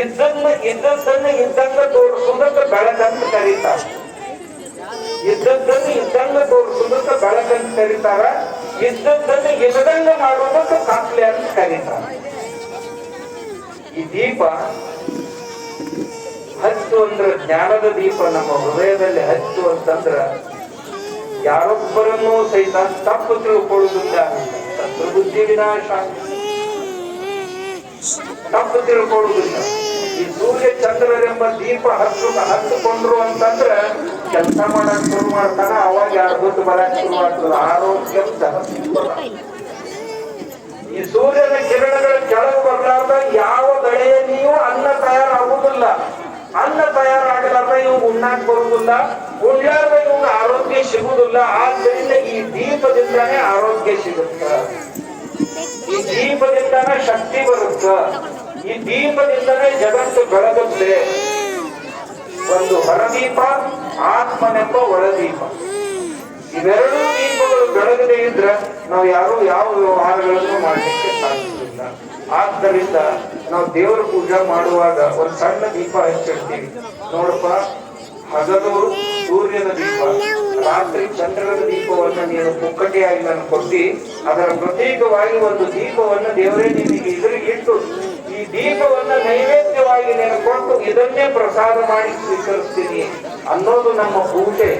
ಇದ್ದನ್ನ ಇದ್ದದ್ದನ್ನ ಇದ್ದಂಗ ತೋರಿಸುವುದಕ್ಕೆ ಬೆಳಕಂತ ಕರೀತಾರ. ಇದ್ದದ್ದನ್ನು ಇದ್ದಂಗ ತೋರಿಸುವುದಕ್ಕೆ ಬೆಳಕಂತ ಕರೀತಾರ. ಇದ್ದದ್ದನ್ನು ಇಲ್ಲದಂಗ ಮಾಡುವುದಕ್ಕೆ ಕಾಪ್ಲೆ ಅಂತ ಕರೀತಾರ. ಈ ದೀಪ ಹತ್ತು ಅಂದ್ರ ಜ್ಞಾನದ ದೀಪ, ನಮ್ಮ ಹೃದಯದಲ್ಲಿ ಹತ್ತು ಅಂತಂದ್ರ ಯಾರೊಬ್ಬರನ್ನೂ ಸಹಿತ ತಪ್ಪು ತಿಳ್ಕೊಳ್ಳುವುದಿಲ್ಲ. ಬುದ್ಧಿ ವಿನಾಶ. ತಪ್ಪು ತಿಳ್ಕೊಳ್ಳುವುದಿಲ್ಲ. ಈ ಸೂರ್ಯ ಚಂದ್ರರೆಂಬ ದೀಪ ಹತ್ತು ಹತ್ತುಕೊಂಡ್ರು ಅಂತಂದ್ರೆ ಕೆಲಸ ಮಾಡಕ್ ಶುರು ಮಾಡ್ತಾನ, ಅವಾಗ ಯಾರು ದುಡ್ಡು ಬರಕ್ ಶುರು ಮಾಡ್ತದ? ಆರೋಗ್ಯ ಈ ಸೂರ್ಯನ ಕಿರಣಗಳ ಕೆಳಗೆ ಬರಲಾರ್ದ ಯಾವ ಬೆಳೆಯಲ್ಲಿಯೂ ಅನ್ನ ತಯಾರಾಗುವುದಿಲ್ಲ. ಅನ್ನ ತಯಾರಾಗಲಾರ್ದ ಇವು ಉಣ್ಣಾಕ್ ಬರುವುದಿಲ್ಲ. ಉಳ್ಳಾರ್ದ ಇವ್ನ ಆರೋಗ್ಯ ಸಿಗುವುದಿಲ್ಲ. ಆದ್ದರಿಂದ ಈ ದೀಪದಿಂದಾನೇ ಆರೋಗ್ಯ ಸಿಗುತ್ತ. ಈ ದೀಪದಿಂದಾನೇ ಶಕ್ತಿ ಈ ದೀಪದಿಂದಲೇ ಜಗತ್ತು ಬೆಳಗುತ್ತೆ. ಒಂದು ಹೊರದೀಪ, ಆತ್ಮನೆಂಬ ಒಳದೀಪ. ಇವೆರಡೂ ದೀಪಗಳು ಬೆಳಗದೆ ಇದ್ರೆ ನಾವು ಯಾರು ಯಾವ ವ್ಯವಹಾರಗಳನ್ನು ಮಾಡಲಿಕ್ಕೆ ಸಾಧ್ಯವಿಲ್ಲ. ಆದ್ದರಿಂದ ನಾವು ದೇವರ ಪೂಜೆ ಮಾಡುವಾಗ ಒಂದು ಸಣ್ಣ ದೀಪ ಹಚ್ಚಿರ್ತೀವಿ ನೋಡಪ್ಪ ಹಗಲು ಸೂರ್ಯನ ದೀಪ, ರಾತ್ರಿ ಚಂದ್ರನ ದೀಪವನ್ನು ನೀನು ಪುಕ್ಕಟೆಯಾಗಿ ನಾನು ಕೊಟ್ಟಿ, ಅದರ ಪ್ರತ್ಯೇಕವಾಗಿ ಒಂದು ದೀಪವನ್ನು ದೇವರೇ ನಿನಗೆ ಎದುರಿಗೆ ಇಟ್ಟು ಈ ದೀಪವನ್ನ ನೈವೇದ್ಯವಾಗಿ ನೀನು ಕೊಟ್ಟು ಇದನ್ನೇ ಪ್ರಸಾದ ಮಾಡಿ ಸ್ವೀಕರಿಸ್ತೀನಿ ಅನ್ನೋದು ನಮ್ಮ ಪೂಜೆ.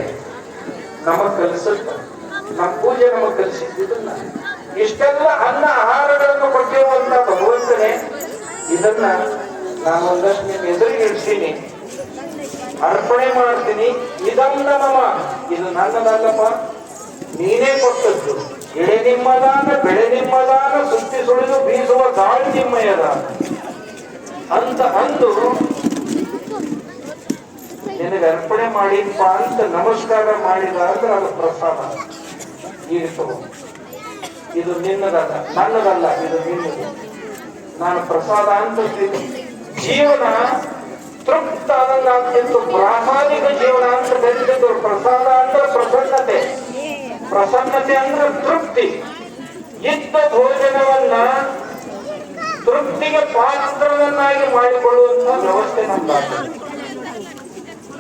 ನಮ್ಮ ಕಲಿಸುತ್ತ. ನಮ್ಮ ಪೂಜೆ ನಮಗ್ ಕಲಿಸಿದ್ದನ್ನ ಇಷ್ಟೆಲ್ಲ ಅನ್ನ ಆಹಾರಗಳನ್ನು ಕೊಟ್ಟಿರುವಂತ ಭಗವಂತನೇ, ಇದನ್ನ ನಾನು ಒಂದಷ್ಟು ನಿಮ್ಮ ಎದುರಿಗೆ ಅರ್ಪಣೆ ಮಾಡ್ತೀನಿ. ಇದನ್ನ ನಮ ಇದು ನನ್ನದಲ್ಲಪ್ಪ. ನೀನೇ ಕೊಟ್ಟದ್ದು. ಎಳೆ ನಿಮ್ಮದಾನ ಬೆಳೆ ನಿಮ್ಮದಾನ ಸುತ್ತಿ ಸುಳಿದು ಬೀಸುವ ಗಾಳಿ ನಿಮ್ಮಯದ. ಅಂತ ಅಂದು ನಿನಗೆ ಅರ್ಪಣೆ ಮಾಡಿಪ್ಪ ಅಂತ ನಮಸ್ಕಾರ ಮಾಡಿದ ಅದು ಪ್ರಸಾದ. ಇದು ನಿನ್ನದಲ್ಲ, ನನ್ನದಲ್ಲ, ಇದು ನಿನ್ನದು. ನಾನು ಪ್ರಸಾದ ಅಂತ ಜೀವನ ತೃಪ್ತ ಆದಂಗಾಗ್ತಿತ್ತು ಪ್ರಾಮಾಣಿಕ ಜೀವನ ಅಂತ ಕರಿತಿದ್ರು ಪ್ರಸಾದ ಅಂದ್ರೆ ಪ್ರಸನ್ನತೆ. ಪ್ರಸನ್ನತೆ ಅಂದ್ರೆ ತೃಪ್ತಿ. ಇದ್ದ ಭೋಜನವನ್ನ ತೃಪ್ತಿಗೆ ಪಾತ್ರವನ್ನಾಗಿ ಮಾಡಿಕೊಳ್ಳುವಂತ ವ್ಯವಸ್ಥೆ ನಮ್ದಾಗ್ತದೆ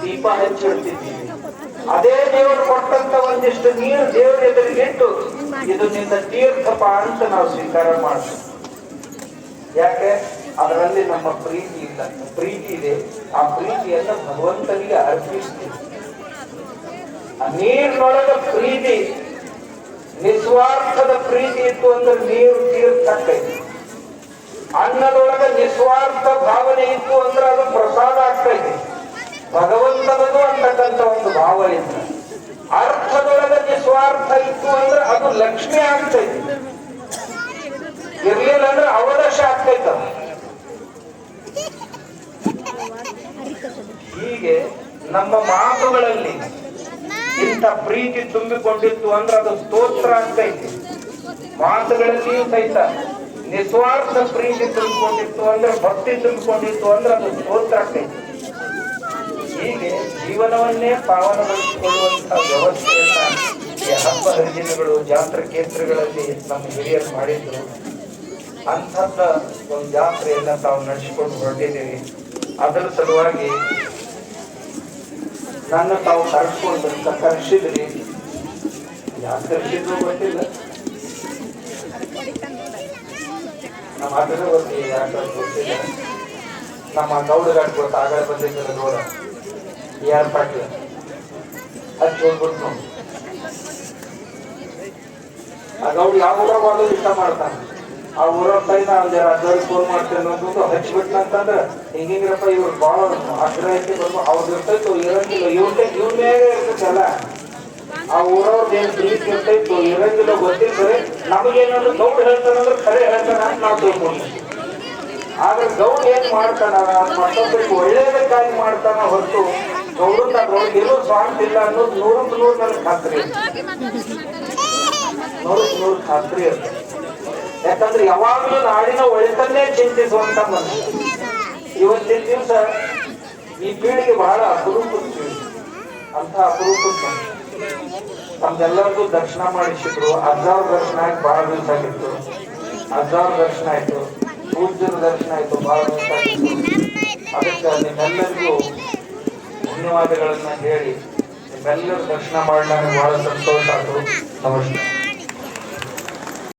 ದೀಪ ಹಚ್ಚಿಡ್ತಿದ್ದೀವಿ. ಅದೇ ದೇವರು ಕೊಟ್ಟಂತ ಒಂದಿಷ್ಟು ನೀರು ದೇವರ ಎದುರಿಗಿಟ್ಟು ಇದು ನಿನ್ನ ತೀರ್ಥಪ ಅಂತ ನಾವು ಸ್ವೀಕಾರ ಮಾಡ್ತೀವಿ. ಯಾಕೆ? ಅದರಲ್ಲಿ ನಮ್ಮ ಪ್ರೀತಿ ಇಲ್ಲ. ಪ್ರೀತಿ ಇದೆ. ಆ ಪ್ರೀತಿಯನ್ನ ಭಗವಂತನಿಗೆ ಅರ್ಪಿಸ್ತೀವಿ ನೀರಿನೊಳಗ ಪ್ರೀತಿ. ನಿಸ್ವಾರ್ಥದ ಪ್ರೀತಿ ಇತ್ತು ಅಂದ್ರೆ ನೀರು ತೀರ್ಥಕ್ಕೈತಿ ಅನ್ನದೊಳಗ ನಿಸ್ವಾರ್ಥ ಭಾವನೆ ಇತ್ತು ಅಂದ್ರೆ ಅದು ಪ್ರಸಾದ ಆಗ್ತೈತಿ ಭಗವಂತನದು ಅಂತಕ್ಕಂಥ ಒಂದು ಭಾವ ಇದೆ ಅರ್ಥದೊಳಗ ನಿಸ್ವಾರ್ಥ ಇತ್ತು ಅಂದ್ರೆ ಅದು ಲಕ್ಷ್ಮಿ ಆಗ್ತೈತಿ ಇರ್ಲಿಲ್ಲ ಅಂದ್ರೆ ಅವದಶ ಆಗ್ತೈತ ಹೀಗೆ ನಮ್ಮ ಮಾತುಗಳಲ್ಲಿ ಇಂಥ ಪ್ರೀತಿ ತುಂಬಿಕೊಂಡಿತ್ತು ಅಂದ್ರೆ ಅದು ಸ್ತೋತ್ರ ಆಗ್ತೈತಿ ಮಾತುಗಳಲ್ಲಿಯೂ ಸಹಿತ ನಿಸ್ವಾರ್ಥ ಪ್ರೀತಿ ತುಂಬಿಕೊಂಡಿತ್ತು ಅಂದ್ರೆ ಭಕ್ತಿ ತುಂಬಿಕೊಂಡಿತ್ತು ಅಂದ್ರೆ ಅದು ಸ್ತೋತ್ರ ಆಗ್ತೈತಿ ಹೀಗೆ ಜೀವನವನ್ನೇ ಪಾವನಗೊಳಿಸಿಕೊಳ್ಳುವಂತಹ ವ್ಯವಸ್ಥೆಯನ್ನ ಹಬ್ಬ ಹರಿದಿನಗಳು, ಜಾತ್ರೆ ಕೇಂದ್ರಗಳಲ್ಲಿ ನಮ್ಮ ಹಿರಿಯರು ಮಾಡಿದ್ರು. ಅಂಥದ್ದ ಒಂದು ಜಾತ್ರೆಯನ್ನ ತಾವು ನಡೆಸಿಕೊಂಡು ಹೊರಟಿದ್ದೀವಿ. ಅದರ ಸಲುವಾಗಿ ನನ್ನ ತಾವು ಕರೆಸ್ಕೊಂಡು ಕರೆಸಿದ್ರಿ ಯಾಕೆ ಕರೆಸಿದ್ರು ಗೊತ್ತಿಲ್ಲ. ನಮ್ಮ ಅದರ ಬರ್ತೀವಿ ಯಾಕೆ ಗೊತ್ತಿಲ್ಲ. ನಮ್ಮ ಗೌಡಗಾಟ್ ಗೊತ್ತ ಆಗ ಬಂದಿದ್ದಲ್ಲ ನೋಡ. ಯಾರು ಪಾಟೀಲ್? ಹತ್ತು ಹೋಗ್ಬಿಟ್ಟು ಆ ಗೌಡ ಯಾವ ಮಾಡೋದು ಇಷ್ಟ ಮಾಡ್ತಾನೆ. ಆ ಊರ ಕೈನ ಒಂದ್ ಜರ ಫೋನ್ ಮಾಡ್ತೇನೆ ಅನ್ನೋದು ಹಚ್ಬಿಟ್ನ ಅಂತಂದ್ರೆ ಹಿಂಗಿಂಗ್ರಪ್ಪ ಇವ್ರು ಭಾಳ ಆಗ್ರಹ ಐತಿ ಬರ್ಬೋ ಅವ್ರದ್ದು ಇರ್ತೈತು ಇರಂಗಿಲ್ಲ. ಇವ್ರೆ ಇವ್ರ ಇರ್ತೈತಲ್ಲ ಆ ಊರವ್ರದ್ದು ಏನ್ ಪ್ರೀತಿ ಇರ್ತೈತು ಇರಂಗಿಲ್ಲ ಗೊತ್ತಿದ್ರೆ ನಮಗೇನಾದ್ರು ಗೌಡ್ ಹೇಳ್ತಾನಂದ್ರೆ ಖರೆ ಹೇಳ್ತಾನ ಅಂತ ನಾವು ತಿಳ್ಕೊಂಡ್ವಿ. ಆದ್ರೆ ಗೌಡ್ ಏನ್ ಮಾಡ್ತಾನ ಮತ್ತೊಬ್ಬರಿಗೆ ಒಳ್ಳೇದಕ್ಕಾಗಿ ಮಾಡ್ತಾನ ಹೊರತು ಗೌಡಂತ ಗೌಡ್ ಏನೂ ಸ್ವಾರ್ಥ ಇಲ್ಲ ಅನ್ನೋದು ನೂರಕ್ಕೆ ನೂರು ನನಗೆ ಖಾತ್ರಿ. ನೂರಕ್ಕೆ ನೂರು ಖಾತ್ರಿ ಇರುತ್ತೆ ಯಾಕಂದ್ರೆ ಯಾವಾಗಲೂ ನಾಡಿನ ಒಳಿತನ್ನೇ ಚಿಂತಿಸುವಂತ ಮನುಷ್ಯ. ಇವತ್ತಿನ ದಿವಸ ಈ ಪೀಳಿಗೆ ಬಹಳ ಅಪರೂಪದ ಅಂತ ಅಪರೂಪದ ಮನುಷ್ಯ. ತಮ್ಗೆಲ್ಲರಿಗೂ ದರ್ಶನ ಮಾಡಿಸಿದ್ರು. ಅಜ್ಜಾವ್ರ ದರ್ಶನ ಆಗಿ ಬಹಳ ದಿವಸ ಆಗಿತ್ತು. ಅಜ್ಜಾವ್ರ ದರ್ಶನ ಆಯ್ತು. ಪೂಜ್ಯರ ದರ್ಶನ ಆಯ್ತು, ಬಹಳ ದಿವಸ ಆಗಿತ್ತು. ಅದಕ್ಕೆ ನಿಮ್ಮೆಲ್ಲರಿಗೂ ಧನ್ಯವಾದಗಳನ್ನ ಹೇಳಿ ನಿಮ್ಮೆಲ್ಲರ ದರ್ಶನ ಮಾಡಿ ನನಗೆ ಬಹಳ ಸಂತೋಷ ಆಯ್ತು. ನಮಸ್ಕಾರ